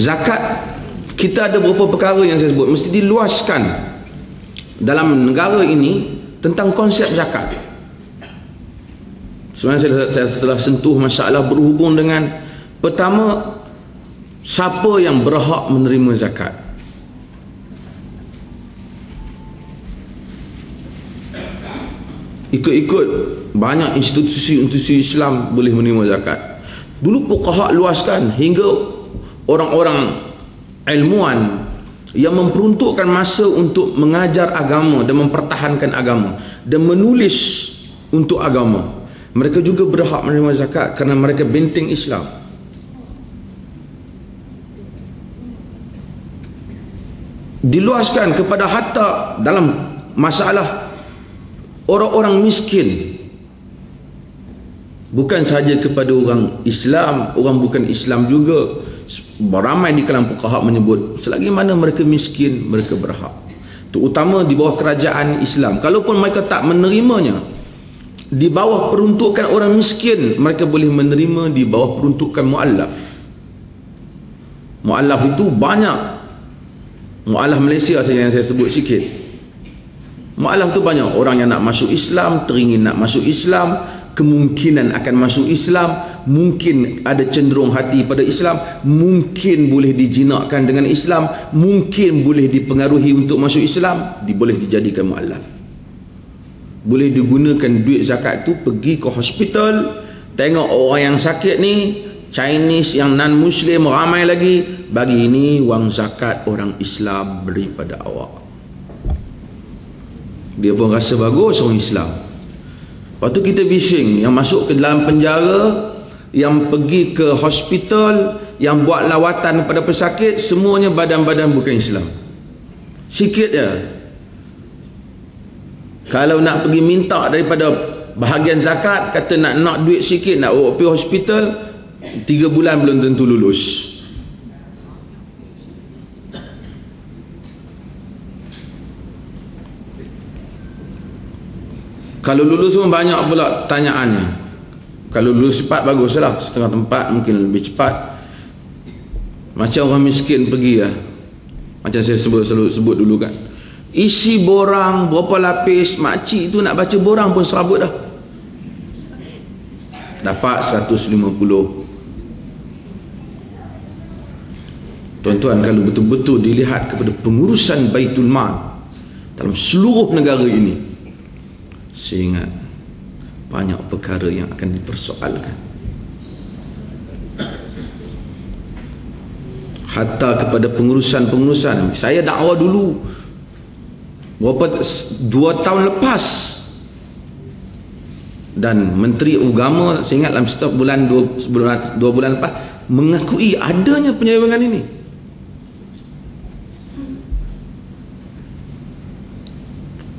zakat kita ada beberapa perkara yang saya sebut. Mesti diluaskan dalam negara ini tentang konsep zakat. Sebenarnya saya, saya telah sentuh masalah berhubung dengan pertama siapa yang berhak menerima zakat? Ikut-ikut banyak institusi-institusi Islam boleh menerima zakat. Dulu fuqaha luaskan hingga orang-orang ilmuwan yang memperuntukkan masa untuk mengajar agama dan mempertahankan agama dan menulis untuk agama. Mereka juga berhak menerima zakat kerana mereka benteng Islam. Diluaskan kepada hatta dalam masalah orang-orang miskin. Bukan sahaja kepada orang Islam orang bukan Islam juga ramai di kalangan fuqaha menyebut selagi mana mereka miskin mereka berhak. Terutama di bawah kerajaan Islam. Kalaupun mereka tak menerimanya di bawah peruntukan orang miskin mereka boleh menerima di bawah peruntukan muallaf. Muallaf itu banyak. Muallaf Malaysia saja yang saya sebut sikit. Muallaf itu banyak. Orang yang nak masuk Islam teringin nak masuk Islam kemungkinan akan masuk Islam mungkin ada cenderung hati pada Islam mungkin boleh dijinakkan dengan Islam mungkin boleh dipengaruhi untuk masuk Islam boleh dijadikan mu'alaf boleh digunakan duit zakat tu pergi ke hospital tengok orang yang sakit ni Chinese yang non muslim ramai lagi bagi ini wang zakat orang Islam beri pada awak. Dia pun rasa bagus orang Islam Lepas tu kita bising yang masuk ke dalam penjara, yang pergi ke hospital, yang buat lawatan kepada pesakit, semuanya badan-badan bukan Islam. Sikit ya. Kalau nak pergi minta daripada bahagian zakat, kata nak nak duit sikit, nak pergi hospital, tiga bulan belum tentu lulus. Kalau lulus pun banyak pula tanyaannya. Kalau lulus cepat baguslah. Setengah tempat mungkin lebih cepat. Macam orang miskin pergi lah. Macam saya sebut selalu sebut dulu kan. Isi borang berapa lapis makcik tu nak baca borang pun serabut dah. Dapat 150 tuan-tuan kalau betul-betul dilihat kepada pengurusan Baitul Mal dalam seluruh negara ini ingat banyak perkara yang akan dipersoalkan. Hatta kepada pengurusan-pengurusan. Saya dakwah dulu berapa dua tahun lepas. Dan Menteri Agama saya ingat dalam setiap bulan dua, bulan, dua bulan lepas mengakui adanya penyelewengan ini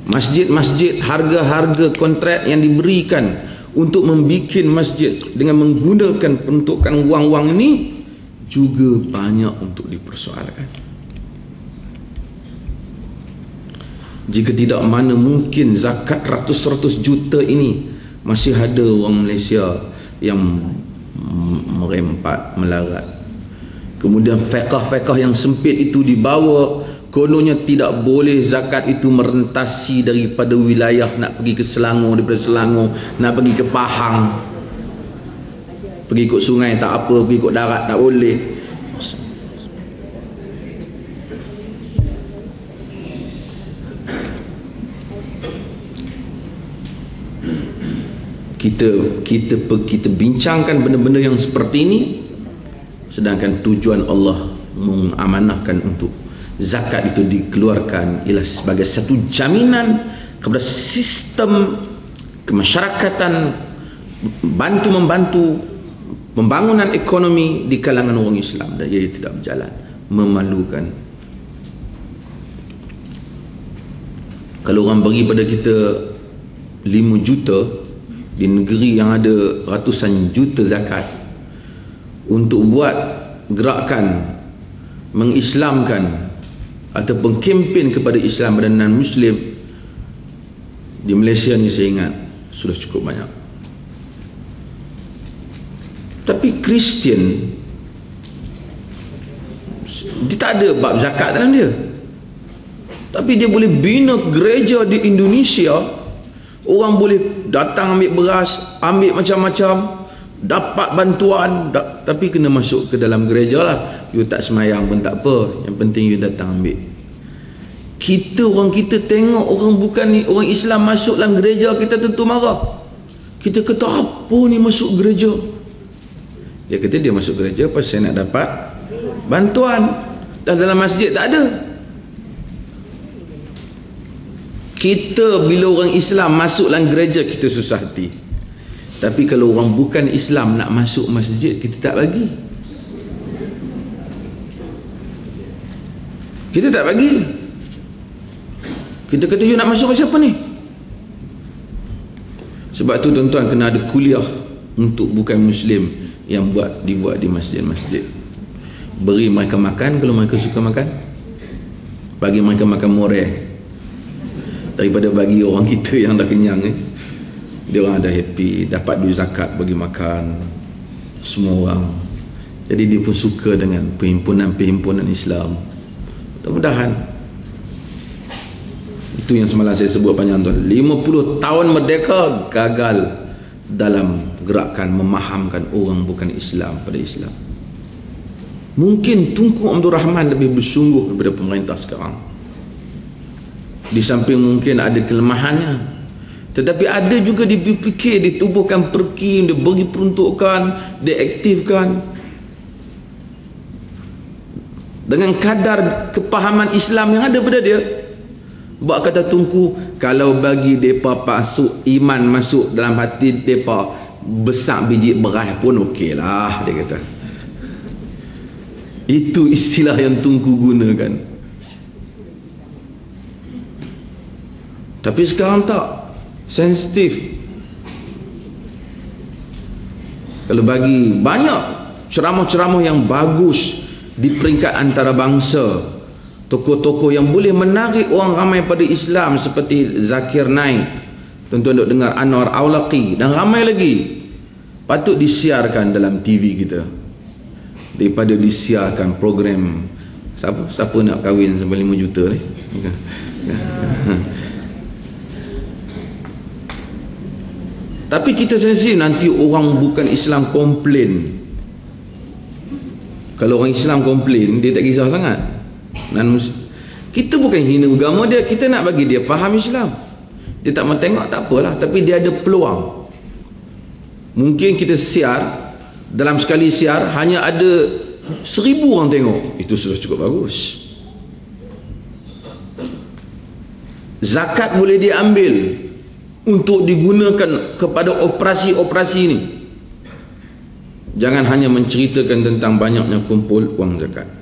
masjid-masjid harga-harga kontrak yang diberikan untuk membuat masjid dengan menggunakan peruntukan wang-wang ini juga banyak untuk dipersoalkan. Jika tidak mana mungkin zakat ratus-ratus juta ini masih ada orang Malaysia yang merempat melarat. Kemudian fiqah-fiqah yang sempit itu dibawa kononnya tidak boleh zakat itu merentasi daripada wilayah nak pergi ke Selangor daripada Selangor nak pergi ke Pahang. Pergi ikut sungai tak apa pergi ikut darat tak boleh. Kita kita kita bincangkan benda-benda yang seperti ini sedangkan tujuan Allah mengamanahkan untuk zakat itu dikeluarkan ialah sebagai satu jaminan kepada sistem kemasyarakatan bantu membantu pembangunan ekonomi di kalangan orang Islam dan ia tidak berjalan memalukan. Kalau orang bagi pada kita 5 juta di negeri yang ada ratusan juta zakat untuk buat gerakan mengislamkan ataupun kempen kepada Islam dan non Muslim di Malaysia ni saya ingat sudah cukup banyak. Tapi Kristian dia tak ada bab zakat dalam dia. Tapi dia boleh bina gereja di Indonesia. Orang boleh datang ambil beras ambil macam-macam dapat bantuan da- tapi kena masuk ke dalam gereja lah. You tak semayang pun tak apa. Yang penting you datang ambil. Kita orang kita tengok orang bukan ni orang Islam masuk dalam gereja kita tentu marah. Kita kata apa ni masuk gereja? Dia kata dia masuk gereja pasal nak dapat bantuan. Dan dalam masjid tak ada. Kita bila orang Islam masuk dalam gereja kita susah hati tapi kalau orang bukan Islam nak masuk masjid kita tak bagi. Kita tak bagi. Kita kata you nak masuk ke siapa ni? Sebab tu tuan-tuan kena ada kuliah untuk bukan muslim yang buat dibuat di masjid-masjid. Beri mereka makan kalau mereka suka makan. Bagi mereka makan moreh. Daripada bagi orang kita yang dah kenyang eh dia orang ada happy dapat duit zakat bagi makan semua orang. Jadi dia pun suka dengan perhimpunan-perhimpunan Islam. Mudah-mudahan. Itu yang semalam saya sebut panjang tuan. 50 tahun merdeka gagal dalam gerakan memahamkan orang bukan Islam pada Islam. Mungkin Tunku Abdul Rahman lebih bersungguh daripada pemerintah sekarang. Di samping mungkin ada kelemahannya tetapi ada juga dipikir ditubuhkan perkim dia beri peruntukan dia aktifkan. Dengan kadar kepahaman Islam yang ada pada dia. Buat kata tungku kalau bagi depa masuk iman masuk dalam hati depa besar biji beras pun okey lah dia kata. Itu istilah yang tungku gunakan. Tapi sekarang tak sensitif. Kalau bagi banyak ceramah-ceramah yang bagus di peringkat antarabangsa tokoh-tokoh yang boleh menarik orang ramai pada Islam seperti Zakir Naik tuan-tuan duk dengar Anwar Aulaqi dan ramai lagi patut disiarkan dalam TV kita. Daripada disiarkan program siapa siapa nak kahwin sampai 5 juta ni Tapi kita sensi nanti orang bukan Islam komplain. Kalau orang Islam komplain, dia tak kisah sangat. Dan kita bukan hina agama dia, kita nak bagi dia faham Islam. Dia tak mau tengok tak apalah, tapi dia ada peluang. Mungkin kita siar dalam sekali siar hanya ada seribu orang tengok. Itu sudah cukup bagus. Zakat boleh diambil untuk digunakan kepada operasi-operasi ini. Jangan hanya menceritakan tentang banyaknya kumpul wang zakat